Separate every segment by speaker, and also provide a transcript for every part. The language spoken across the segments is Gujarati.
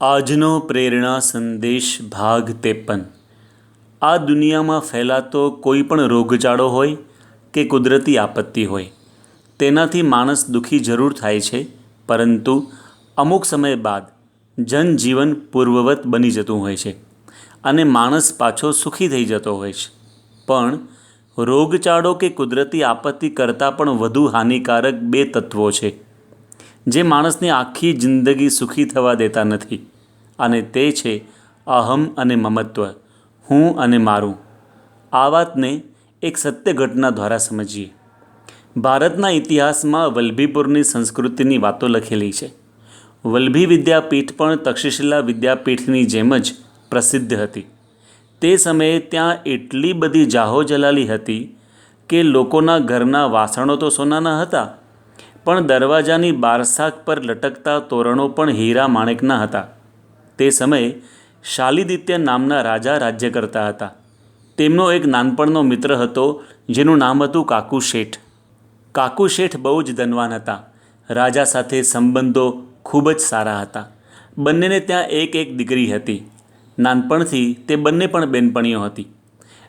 Speaker 1: આજનો પ્રેરણા સંદેશ ભાગ ત્રેપન. આ દુનિયામાં ફેલાતો કોઈ પણ રોગચાળો હોય કે કુદરતી આપત્તિ હોય, તેનાથી માણસ દુઃખી જરૂર થાય છે, પરંતુ અમુક સમય બાદ જનજીવન પૂર્વવત બની જતું હોય છે અને માણસ પાછો સુખી થઈ જતો હોય છે. પણ રોગચાળો કે કુદરતી આપત્તિ કરતાં પણ વધુ હાનિકારક બે તત્વો છે. જે માણસને આખી જિંદગી સુખી થવા દેતા નથી. અને તે છે અહમ અને મમત્વ, હું અને મારું. આ વાતને એક સત્ય ઘટના દ્વારા સમજીએ. ભારતના ઇતિહાસમાં વલ્લભીપુરની સંસ્કૃતિની વાતો લખેલી છે. વલ્લભી વિદ્યાપીઠ પણ તક્ષશિલા વિદ્યાપીઠની જેમ જ પ્રસિદ્ધ હતી. તે સમયે ત્યાં એટલી બધી જાહો જલાલી હતી કે લોકોના ઘરના વાસણો તો સોનાના હતા પણ દરવાજાની બારસાક પર લટકતા તોરણો પણ હીરા માણેકના હતા. તે સમયે શાલિદિત્ય નામના રાજા રાજ્ય કરતા હતા. તેમનો એક નાનપણનો મિત્ર હતો, જેનું નામ હતું કાકુ શેઠ. કાકુ શેઠ બહુ જ ધનવાન હતા. રાજા સાથે સંબંધો ખૂબ જ સારા હતા. બંનેને ત્યાં એક એક દીકરી હતી. નાનપણથી તે બંને પણ બેનપણીઓ હતી.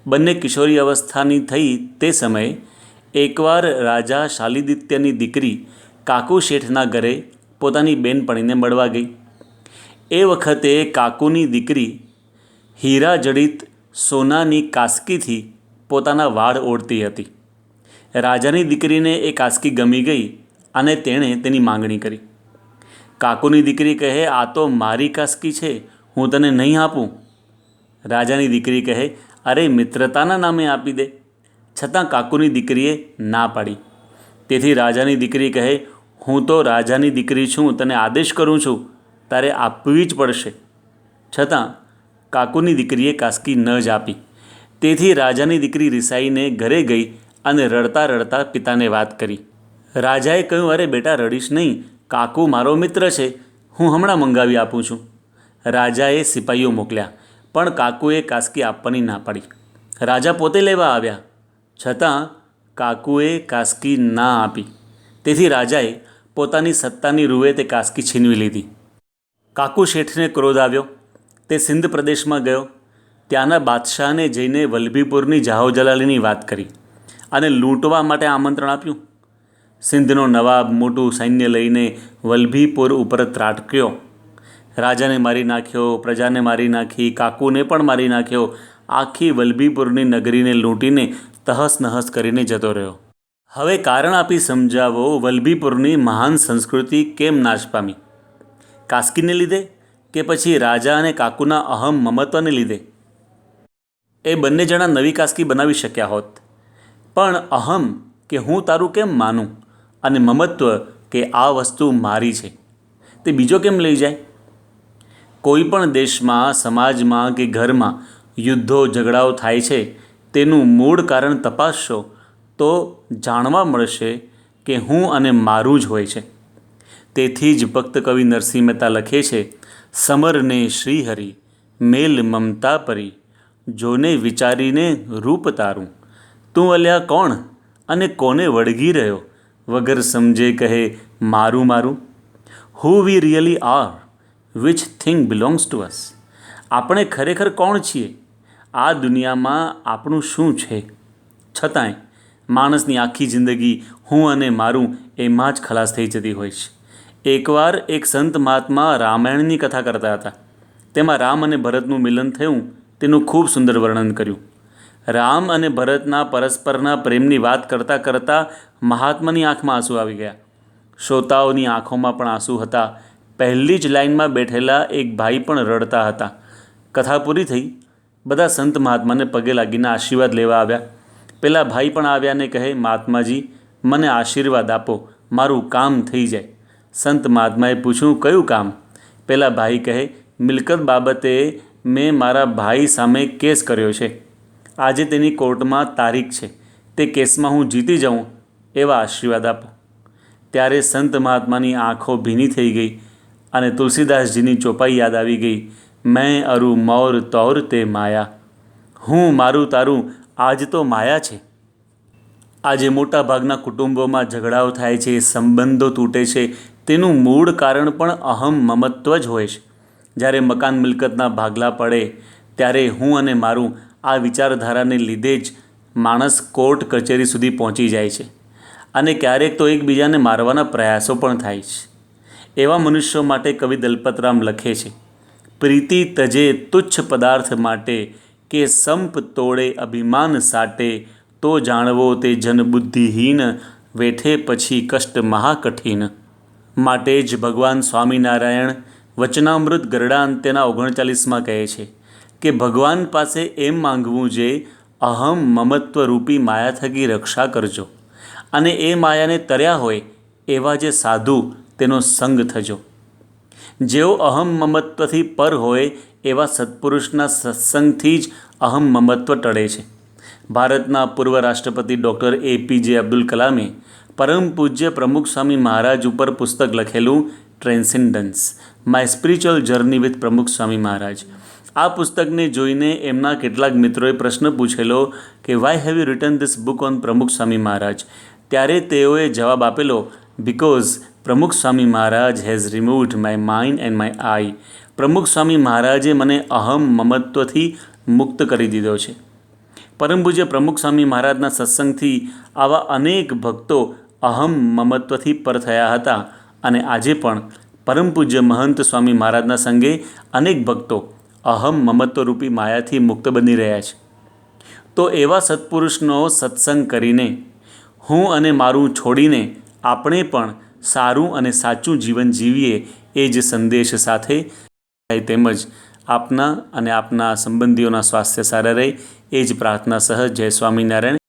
Speaker 1: બંને કિશોરી અવસ્થાની થઈ તે સમયે એકવાર રાજા શાલિદિત્યની દીકરી કાકુ શેઠના ઘરે પોતાની બેનપણીને મળવા ગઈ. એ વખતે કાકુની દીકરી હીરા જડિત સોનાની કાસ્કીથી પોતાના વાળ ઓળતી હતી. રાજાની દીકરીને એ કાસ્કી ગમી ગઈ અને તેણે તેની માંગણી કરી. કાકુની દીકરી કહે, આ તો મારી કાસ્કી છે, હું તને નહીં આપું. રાજાની દીકરી કહે, અરે મિત્રતાના નામે આપી દે. છતાં કાકુની દીકરીએ ના પાડી. તેથી રાજાની દીકરી કહે, હું તો રાજાની દીકરી છું, તને આદેશ કરું છું, તારે આપવી જ પડશે. છતાં કાકુની દીકરીએ કાસકી ન જ આપી. તેથી રાજાની દીકરી રિસાઈને ઘરે ગઈ અને રડતા રડતા પિતાને વાત કરી. રાજાએ કહ્યું, અરે બેટા, રડીશ નહીં. કાકુ મારો મિત્ર છે. હું હમણાં મંગાવી આપું છું. રાજાએ સિપાહીઓ મોકલ્યા, પણ કાકુએ કાસકી આપવાની ના પાડી. રાજા પોતે લેવા આવ્યા. છતાં કાકુએ કાસ્કી ના આપી. તેથી રાજાએ પોતાની સત્તાની રૂએ તે કાસ્કી છીનવી લીધી. કાકુ શેઠને ક્રોધ આવ્યો. તે સિંધ પ્રદેશમાં ગયો. ત્યાંના બાદશાહને જઈને વલ્લભીપુરની જલાલીની વાત કરી અને લૂંટવા માટે આમંત્રણ આપ્યું. સિંધનો નવાબ મોટું સૈન્ય લઈને વલ્લભીપુર ઉપર ત્રાટક્યો. રાજાને મારી નાખ્યો, પ્રજાને મારી નાખી, કાકુને પણ મારી નાખ્યો. આખી વલ્લભીપુરની નગરીને લૂંટીને તહસ નહસ કરીને જતો રહ્યો. હવે કારણ આપી સમજાવો વલ્લભીપુરની મહાન સંસ્કૃતિ કેમ નાશ પામી? કાસ્કીને લીધે કે પછી રાજા અને કાકુના અહમ મમત્વને લીધે? એ બંને જણા નવી કાસ્કી બનાવી શક્યા હોત. પણ અહમ કે હું તારું કેમ માનું? અને મમત્વ કે આ વસ્તુ મારી છે? તે બીજો કેમ લઈ જાય? કોઈ પણ દેશમાં, સમાજમાં કે ઘરમાં યુદ્ધો, ઝઘડાઓ થાય છે તેનું મૂળ કારણ તપાસશો તો જાણવા મળશે કે હું અને મારું જ હોય છે. તેથી જ ભક્ત કવિ નરસિંહ મહેતા લખે છે, સમરને શ્રીહરિ, મેલ મમતા પરી, જોને વિચારીને રૂપ તારું. તું અલ્યા કોણ અને કોને વળગી રહ્યો? વગર સમજે કહે, મારું મારું. Who we really are which thing belongs to us આપણે ખરેખર કોણ છીએ? આ દુનિયામાં આપણું શું છે? છતાંય માણસની આખી જિંદગી હું અને મારું એમાં જ ખલાસ થઈ જતી હોય છે. એકવાર એક સંત મહાત્મા રામાયણની કથા કરતા હતા. તેમાં રામ અને ભરતનું મિલન થયું, તેનું ખૂબ સુંદર વર્ણન કર્યું. રામ અને ભરતના પરસ્પરના પ્રેમની વાત કરતાં કરતાં મહાત્માની આંખમાં આંસુ આવી ગયા. શ્રોતાઓની આંખોમાં પણ આંસુ હતા. પહેલી જ લાઇનમાં બેઠેલા એક ભાઈ પણ રડતા હતા. કથા પૂરી થઈ બધા સંત મહાત્માને પગે લાગીને આશીર્વાદ લેવા આવ્યા. પેલા ભાઈ પણ આવ્યા ને કહે, મહાત્માજી, મને આશીર્વાદ આપો, મારું કામ થઈ જાય. સંત મહાત્માએ પૂછ્યું, કયું કામ? પેલા ભાઈ કહે, મિલકત બાબતે મેં મારા ભાઈ સામે કેસ કર્યો છે. આજે તેની કોર્ટમાં તારીખ છે. તે કેસમાં હું જીતી જાઉં, એવા આશીર્વાદ આપો. ત્યારે સંત મહાત્માની આંખો ભીની થઈ ગઈ અને તુલસીદાસજીની ચોપાઈ યાદ આવી ગઈ. મેં અરુ મોર તોર તે માયા. હું મારું તારું આજ તો માયા છે. આજે મોટાભાગના કુટુંબોમાં ઝઘડાઓ થાય છે, સંબંધો તૂટે છે. તેનું મૂળ કારણ પણ અહમ મમત્વ જ હોય છે. જ્યારે મકાન મિલકતના ભાગલા પડે, ત્યારે હું અને મારું આ વિચારધારાને લીધે જ માણસ કોર્ટ કચેરી સુધી પહોંચી જાય છે અને ક્યારેક તો એકબીજાને મારવાના પ્રયાસો પણ થાય છે. એવા મનુષ્યો માટે કવિ દલપતરામ લખે છે પ્રીતિ તજે તુચ્છ પદાર્થ માટે કે સંપ તોડે અભિમાન સાટે, તો જાણવો તે જનબુદ્ધિહીન, વેઠે પછી કષ્ટ મહાકઠિન. માટે જ ભગવાન સ્વામિનારાયણ વચનામૃત ગરડા અંત્યના ઓગણચાલીસમાં કહે છે કે ભગવાન પાસે એમ માંગવું જે અહમ મમત્વરૂપી માયા થકી રક્ષા કરજો. અને એ માયાને તર્યા હોય એવા જે સાધુ તેનો સંગ થજો. જેઓ અહમ મમત્વથી પર હોય એવા સત્પુરુષના સત્સંગથી જ અહમ મમત્વ ટળે છે. ભારતના પૂર્વ રાષ્ટ્રપતિ ડૉક્ટર એપીજે અબ્દુલ કલામે પરમ પૂજ્ય પ્રમુખ સ્વામી મહારાજ ઉપર પુસ્તક લખેલું transcendence my spiritual journey with Pramukh Swami Maharaj. આ પુસ્તકને જોઈને એમના કેટલાક મિત્રોએ પ્રશ્ન પૂછેલો કે why have you written this book on Pramukh Swami Maharaj? ત્યારે તેઓએ જવાબ આપેલો because Pramukh Swami Maharaj has removed my mind and my I Pramukh Swami મહારાજે મને અહમ મમત્વથી મુક્ત કરી દીધો છે. પરમ પૂજ્ય પ્રમુખ સ્વામી મહારાજના સત્સંગથી આવા અનેક ભક્તો અહમ મમત્વથી પર થયા હતા અને આજે પણ પરમ પૂજ્ય મહંત સ્વામી મહારાજના સંગે અનેક ભક્તો અહમ મમત્વરૂપી માયાથી મુક્ત બની રહ્યા છે. તો એવા સત્પુરુષનો સત્સંગ કરીને હું અને મારું છોડીને આપણે પણ સારું અને સાચું જીવન જીવીએ એ જ સંદેશ સાથે તેમજ આપના અને આપના સંબંધીઓના સ્વાસ્થ્ય સારા રહે એ જ પ્રાર્થના સહ જય સ્વામિનારાયણ.